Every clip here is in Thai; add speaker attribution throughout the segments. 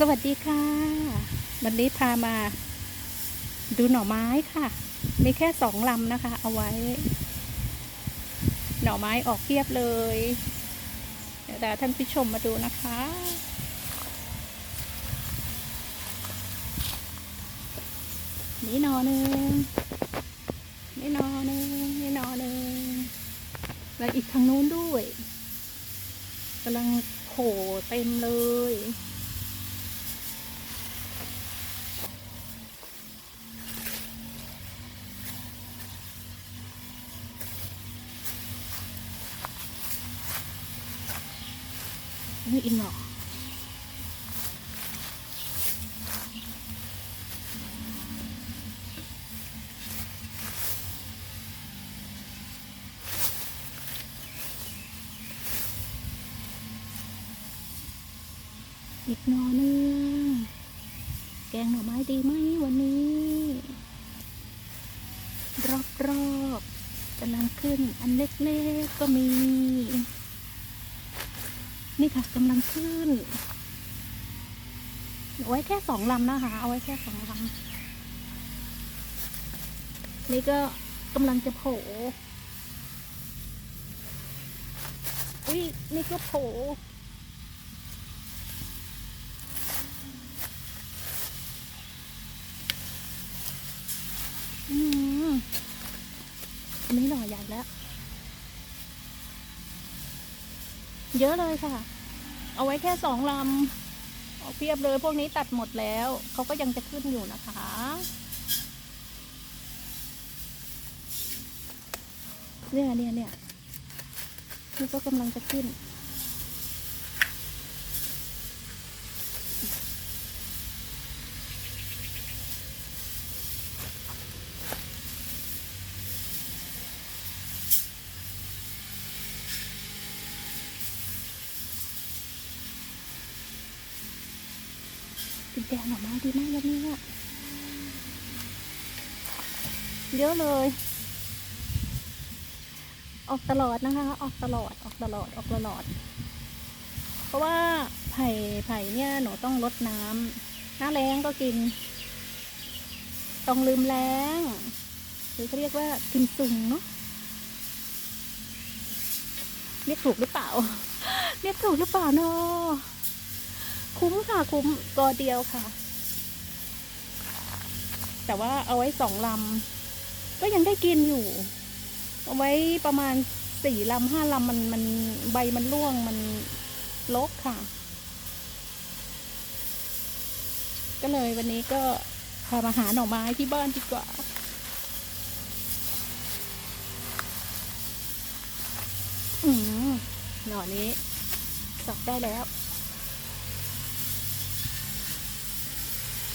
Speaker 1: สวัสดีค่ะ วันนี้พามาดูหน่อไม้ค่ะ มีแค่สองลำนะคะ เอาไว้ หน่อไม้ออกเพียบเลย เดี๋ยวท่านผู้ชมมาดูนะคะ นี่หนอหนึ่งนี่หนอหนึ่งนี่หนอหนึ่งแล้วอีกทางนู้นด้วยกำลังโผล่เต็มเลย นี่อินหรออีกหนอหนึงแกงหน่อไม้ดีไหมวันนี้ รอบๆกำลังขึ้นอันเล็กๆก็มี นี่ค่ะกำลังขึ้นเอาไว้แค่สองลำนะคะ เอาไว้แค่สองลำนี่ก็กำลังจะโผล่อุ้ยนี่ก็โผล่อืมอันนี้หน่อใหญ่แล้ว เยอะเลยค่ะ เอาไว้แค่สองลำเอาเพียบเลยพวกนี้ตัดหมดแล้ว เขาก็ยังจะขึ้นอยู่นะคะเนี่ยเนี่ยเนี่ยนี่ก็กำลังจะขึ้น กินแกงหน่อไม้ดีมากวันนี้อะเยอะเลย ออกตลอดนะคะ ออกตลอดออกตลอดออกตลอด เพราะว่าไผ่ไผ่เนี่ยหนูต้องลดน้ำหน้าแรงก็กิน ต้องลืมแรงหรือเขาเรียกว่ากินสุ่งเนาะเรียกถูกหรือเปล่า เรียกถูกหรือเปล่าเนาะ คุ้มค่ะคุ้มกอเดียวค่ะ แต่ว่าเอาไว้สองลำก็ยังได้กินอยู่ เอาไว้ประมาณสี่ลำห้าลำมันมันใบมันร่วงมันลกค่ะ ก็เลยวันนี้ก็พามาหาหน่อไม้ที่บ้านดีกว่าอืมหน่อนี้สับได้แล้ว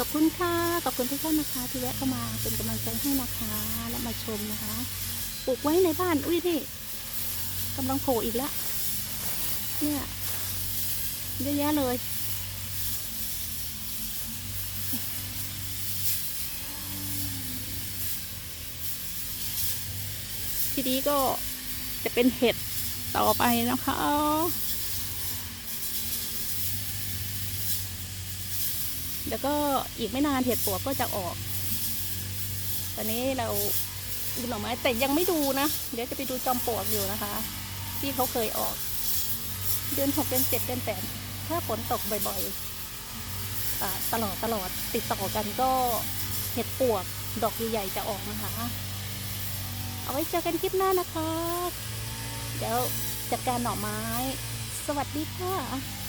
Speaker 1: ขอบคุณค่ะ ขอบคุณทุกท่านนะคะ ที่แวะเข้ามาเป็นกำลังใจให้นะคะ และมาชมนะคะ ปลูกไว้ในบ้าน อุ้ยนี่กำลังโผล่อีกแล้ว เนี่ยเยอะแยะเลยทีนี้ก็จะเป็นเห็ดต่อไปนะคะ แล้วก็อีกไม่นานเห็ดปวกก็จะออก ตอนนี้เราดูหน่อไม้แต่ยังไม่ดูนะ เดี๋ยวจะไปดูจอมปลวกอยู่นะคะ ที่เขาเคยออก เดือนหกเดือนเจ็ดเดือนแปดถ้าฝนตกบ่อยๆตลอดตลอดติดต่อกันก็เห็ดปวกดอกใหญ่ๆจะออกนะคะ เอาไว้เจอกันคลิปหน้านะคะ เดี๋ยวจัดการหน่อไม้ สวัสดีค่ะ